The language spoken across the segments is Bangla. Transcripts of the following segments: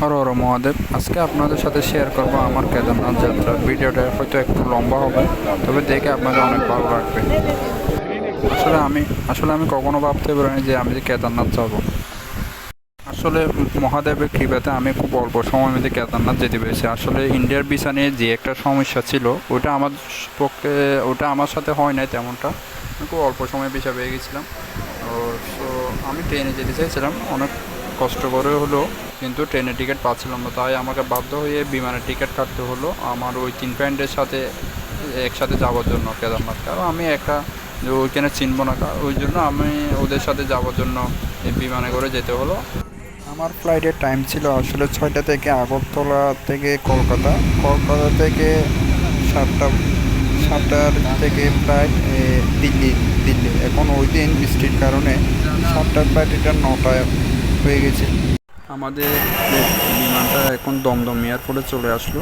হর হর মহাদেব, আজকে আপনাদের সাথে শেয়ার করব আমার কেদারনাথ যাত্রা ভিডিওটা। হয়তো একটু লম্বা হবে, তবে দেখে আপনাদের অনেক ভালো লাগবে। আসলে আমি আসলে আমি কখনো ভাবতে পারিনি যে আমি যে কেদারনাথ যাব। আসলে মহাদেবের কৃপাতে আমি খুব অল্প সময়ের মধ্যে কেদারনাথ যেতে পেরেছি। আসলে ইন্ডিয়ার ভিসা নিয়ে যে একটা সমস্যা ছিল, ওটা আমার পক্ষে, ওটা আমার সাথে হয় নাই তেমনটা। আমি খুব অল্প সময় ভিসা পেয়ে গেছিলাম। সো আমি ট্রেনে যেতে চাইছিলাম, অনেক কষ্ট করে হলো, কিন্তু ট্রেনের টিকিট পাচ্ছিলাম না। তাই আমাকে বাধ্য হয়ে বিমানের টিকিট কাটতে হলো আমার ওই তিন ফ্রেন্ডের সাথে, একসাথে যাওয়ার জন্য কেদারনাথ। কারণ আমি একা ওইখানে চিনব না। ওই জন্য আমি ওদের সাথে যাওয়ার জন্য বিমানে করে যেতে হলো। আমার ফ্লাইটের টাইম ছিল আসলে ছয়টা থেকে আগরতলা থেকে কলকাতা। কলকাতা থেকে সাতটা, সাতটার থেকে ফ্লাইট দিল্লি দিল্লি। এখন ওই দিন বৃষ্টির কারণে সাতটার ফ্লাইট এটা নটায় হয়ে গেছে। আমাদের বিমানটা এখন দমদম এয়ারপোর্টে চলে আসলো।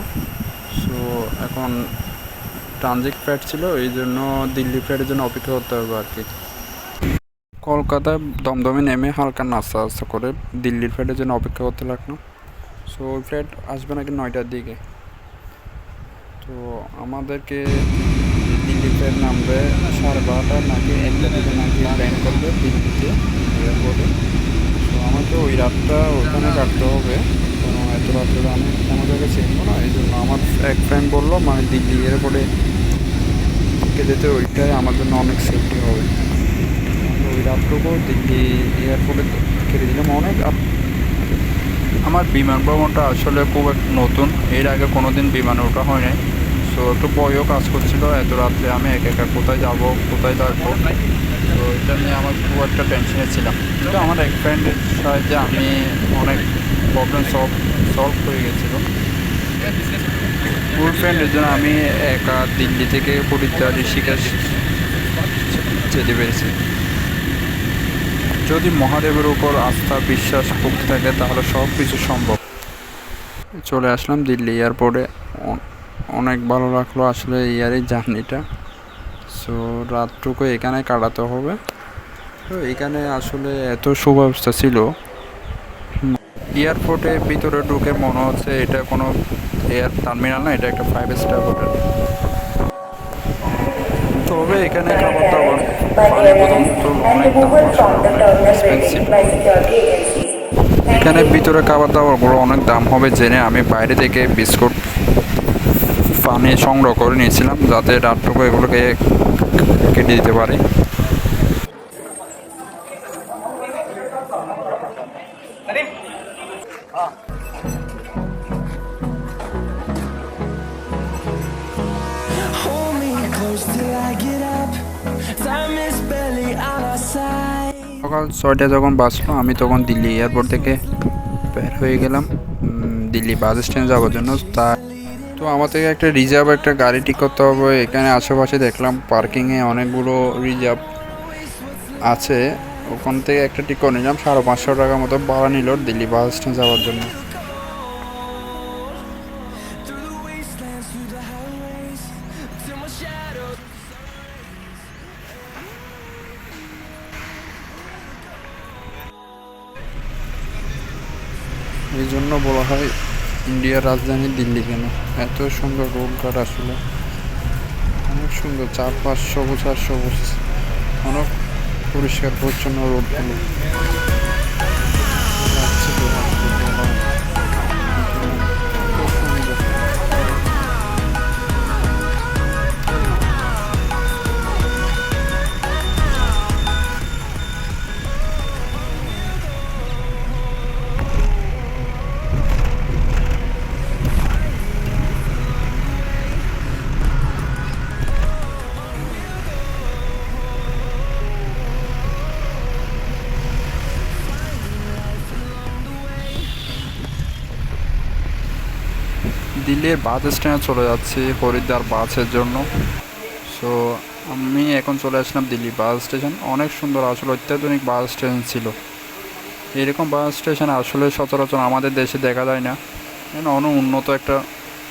সো এখন ট্রানজিট ফ্লাইট ছিল, এই জন্য দিল্লি ফ্লাইটের জন্য অপেক্ষা করতে হবে আর কি। কলকাতায় দমদমে নেমে হালকা নাস্তা আস্তা করে দিল্লির ফ্লাইটের জন্য অপেক্ষা করতে লাগল। সো ওই ফ্লাইট আসবে নাকি নয়টার দিকে? তো আমাদেরকে দিল্লি ফ্লাইট নামবে সাড়ে বারোটা নাকি একটা দিকে নাকি ল্যান্ড করবে দিল্লিতে এয়ারপোর্টে ওই রাতটা ওখানে কাটতে হবে। কারণ এত রাত্রে আমি কোনো জায়গায় চিনবো না, এই জন্য আমার এক ফ্রেন্ড বলল মানে দিল্লি এয়ারপোর্টে থেকে যেতে ওইটাই আমার জন্য অনেক সেফটি হবে। ওই রাতটুকু দিল্লি এয়ারপোর্টে কেটে দিলাম। অনেক আমার বিমান ভ্রমণটা আসলে খুব এক নতুন। এর আগে কোনো দিন বিমানে ওঠা হয় নাই সো একটু ভয়ও কাজ করছিল, এত রাত্রে আমি একা একা কোথায় যাব, কোথায় থাকব? তো এটা নিয়ে আমার খুব একটা টেনশনে ছিলাম। কিন্তু আমার এক ফ্রেন্ডের সাহায্যে আমি অনেক প্রবলেম সলভ সলভ হয়ে গেছিল। ফুল ফ্রেন্ডের জন্য আমি একা দিল্লি থেকে হরিদ্বার ঋষিকেশ যেতে পেরেছি। যদি মহাদেবের উপর আস্থা, বিশ্বাস, ভক্তি থাকে, তাহলে সব কিছু সম্ভব। চলে আসলাম দিল্লি এয়ারপোর্টে অনেক ভালো লাগল আসলে ইয়ারের জার্নিটা সো রাতটুকু এখানে কাটাতে হবে। তো এখানে আসলে এত সুব্যবস্থা ছিল। এয়ারপোর্টের ভিতরে ঢুকে মনে হচ্ছে এটা কোনো এয়ার টার্মিনাল না, এটা একটা ফাইভ স্টার হোটেল তবে এখানে খাবার দাবার বোতল তো অনেক এক্সপেন্সিভ এখানে ভিতরে খাবার দাবারগুলো অনেক দাম হবে জেনে আমি বাইরে থেকে বিস্কুট পানি সংগ্রহ করে নিয়েছিলাম যাতে রাতটুকু এগুলোকে কেটে দিতে পারি. সকাল ছয়টা যখন বাসলো আমি তখন দিল্লি এয়ারপোর্ট থেকে বের হয়ে গেলাম। দিল্লি বাস স্ট্যান্ড যাওয়ার জন্য। তা তো থেকে একটা রিজার্ভ একটা গাড়ি ঠিক করতে হবে এখানে আশেপাশে দেখলাম পার্কিংয়ে অনেকগুলো রিজার্ভ আছে ওখান থেকে একটা ঠিক করে নিলাম, সাড়ে পাঁচশো টাকা মতো ভাড়া নিল দিল্লি বাস স্ট্যান্ড যাওয়ার জন্য. এই জন্য বলা হয় ইন্ডিয়ার রাজধানী দিল্লি কেন? এত সুন্দর রোড ঘাট আসলে। অনেক সুন্দর, চারপাশ সবুজ আর সবুজ। অনেক পরিষ্কার, পরিচ্ছন্ন রোডগুলো দিল্লির বাস স্ট্যান্ডে চলে যাচ্ছি হরিদ্বার বাসের জন্য। সো আমি এখন চলে আসলাম দিল্লি বাস স্টেশন। অনেক সুন্দর, আসলে অত্যাধুনিক বাস স্টেশন ছিল। এরকম বাস স্টেশন আসলে সচরাচর আমাদের দেশে দেখা যায় না। এখানে অনেক উন্নত একটা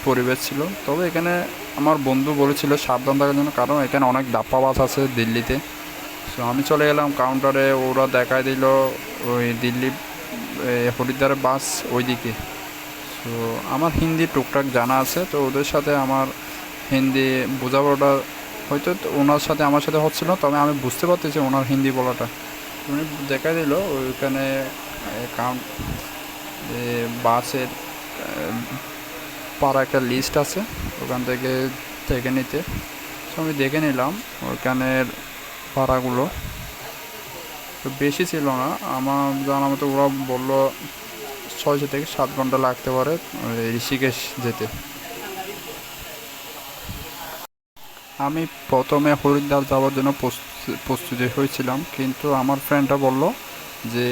পরিবেশ ছিল। তবে এখানে আমার বন্ধু বলেছিল সাবধান থাকার জন্য, কারণ এখানে অনেক দাপ্পা বাস আছে দিল্লিতে। সো আমি চলে গেলাম কাউন্টারে ওরা দেখায় দিল ওই দিল্লি হরিদ্বারের বাস ওইদিকে। তো আমার হিন্দি টুকটাক জানা আছে, তো ওদের সাথে আমার হিন্দি বোঝাপড়াটা হয়তো ওনার সাথে আমার সাথে হচ্ছিল তবে আমি বুঝতে পারতেছি ওনার হিন্দি বলাটা। উনি দেখা দিল, ওইখানে কাউন্ট বাসের পাড়া একটা লিস্ট আছে, ওখান থেকে, দেখে নিতে। তো আমি দেখে নিলাম, ওইখানের ভাড়াগুলো তো বেশি ছিল না, আমার জানা মতো ওরা বলল ছয়শো থেকে সাত ঘণ্টা লাগতে পারে ঋষিকেশ যেতে। আমি প্রথমে হরিদ্বার যাওয়ার জন্য প্রস্তুতি হয়েছিলাম, কিন্তু আমার ফ্রেন্ডটা বলল যে,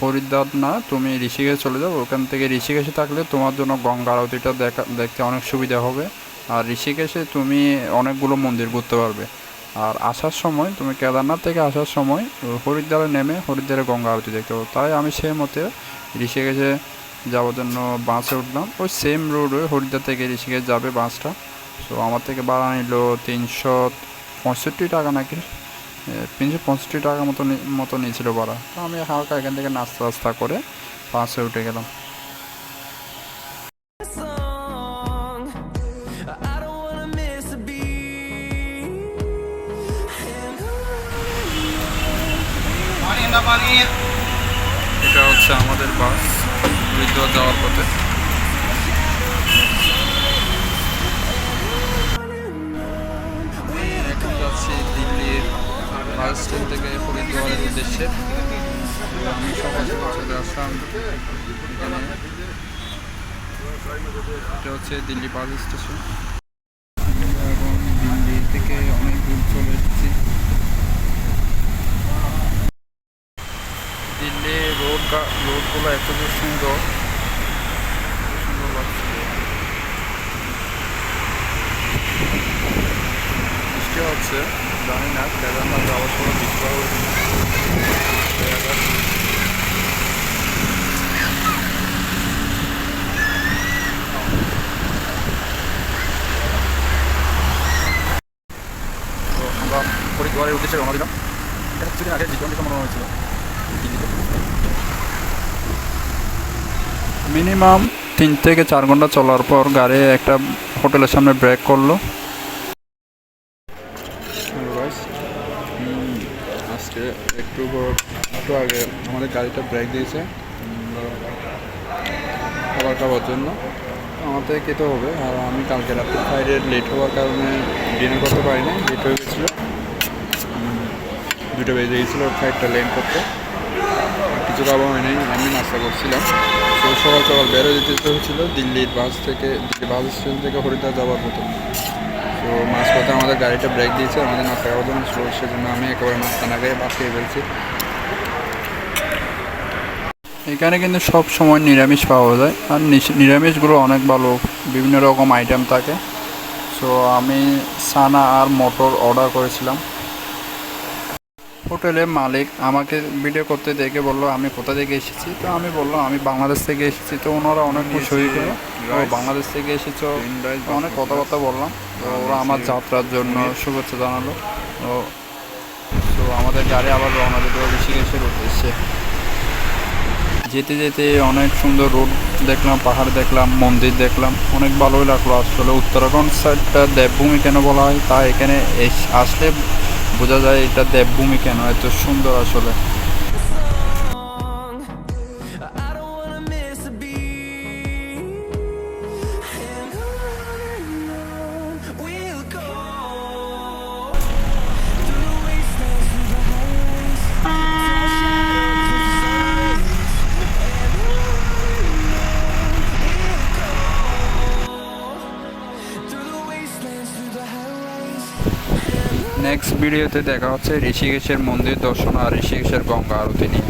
হরিদ্বার না, তুমি ঋষিকেশ চলে যাও, ওখান থেকে ঋষিকেশে থাকলে তোমার জন্য গঙ্গা আরতিটা দেখা, দেখতে অনেক সুবিধা হবে। আর ঋষিকেশে তুমি অনেকগুলো মন্দির ঘুরতে পারবে। আর আসার সময়, তুমি কেদারনাথ থেকে আসার সময়, হরিদ্বারে নেমে হরিদ্বারে গঙ্গা আরতি দেখতে পাবো তাই আমি সেই মতে ঋষিকেশে যাওয়ার জন্য বাসে উঠলাম। ওই সেম রোডে হরিদ্বার থেকে ঋষিকেশ যাবে বাসটা। তো আমার থেকে ভাড়া নিল তিনশো পঁয়ষট্টি টাকা নাকি? তিনশো পঁয়ষট্টি টাকা মতো মতো নিয়েছিল ভাড়া। তো আমি হালকা এখান থেকে নাস্তা নাস্তা করে বাসে উঠে গেলাম. এটা হচ্ছে আমাদের বাস। হরিদ্বার যাওয়ার পথে। এখন যাচ্ছি দিল্লির স্ট্যান্ড থেকে হরিদ্বারের উদ্দেশ্যে। আমি সকাল চলে আসলাম এটা হচ্ছে দিল্লি বাস স্টেশন। এবং দিল্লি থেকে অনেক দূর চলে দিল্লি রোড রোডগুলো এত যে সুন্দর সুন্দর লাগছে। হচ্ছে, জানি না কেদারনাথ যাওয়ার সময় বৃষ্টি হবে আমরা হরিদ্বারের উদ্দেশ্যে রওনা দিলাম। এটা কিছুদিন আগে জীবন মনে হয়েছিল। মিনিমাম তিন থেকে চার ঘণ্টা চলার পর গাড়ি একটা হোটেলের সামনে ব্রেক করল। আজকে একটু একটু আগে আমাদের গাড়িটা ব্রেক দিয়েছে। খাবার খাওয়ার জন্য। আমাদের খেতে হবে, আর আমি কালকে রাত্রে ফ্লাইটে লেট হওয়ার কারণে ডিনার করতে পারিনি লেট হয়ে গেছিল। দুটো বেজে গেছিল ফ্লাইটটা ল্যান্ড করতে। খাওয়া হয়নি, আমি নাস্তা করছিলাম। তো সকাল সকাল বেরো যেতে হয়েছিল দিল্লির বাস থেকে, দিল্লি বাস স্টেশন থেকে হরিদ্বার যাওয়ার মতো। তো মাঝপথে আমাদের গাড়িটা ব্রেক দিয়েছে, আমাদের নাস্তা খাওয়ার জন্য সেজন্য আমি একেবারে নাস্তা না খেয়ে বাস খেয়ে ফেলছি। এখানে কিন্তু সব সময় নিরামিষ পাওয়া যায়, আর নিরামিষগুলো অনেক ভালো, বিভিন্ন রকম আইটেম থাকে। সো আমি সানা আর মটর অর্ডার করেছিলাম। হোটেলের মালিক আমাকে ভিডিও করতে দেখে বলল আমি কোথা থেকে এসেছি? তো আমি বললাম আমি বাংলাদেশ থেকে এসেছি। তো ওনারা অনেক খুশি হয়ে গেল বাংলাদেশ থেকে এসেছ। অনেক কথাবার্তা বললাম। তো ওরা আমার যাত্রার জন্য শুভেচ্ছা জানালো। তো তো আমাদের গাড়ি আবার রওনা দিতে হবে ঋষিকেশের উদ্দেশ্যে। যেতে যেতে অনেক সুন্দর রোড দেখলাম পাহাড় দেখলাম মন্দির দেখলাম। অনেক ভালোই লাগল। আসলে উত্তরাখণ্ড সাইডটা দেবভূমি কেন বলা হয় তা এখানে এস- আসলে বোঝা যায় এটা দেবভূমি কেন? এত সুন্দর আসলে। নেক্সট ভিডিওতে দেখা হচ্ছে ঋষিকেশের মন্দির দর্শন আর ঋষিকেশের গঙ্গা আরতি নিয়ে।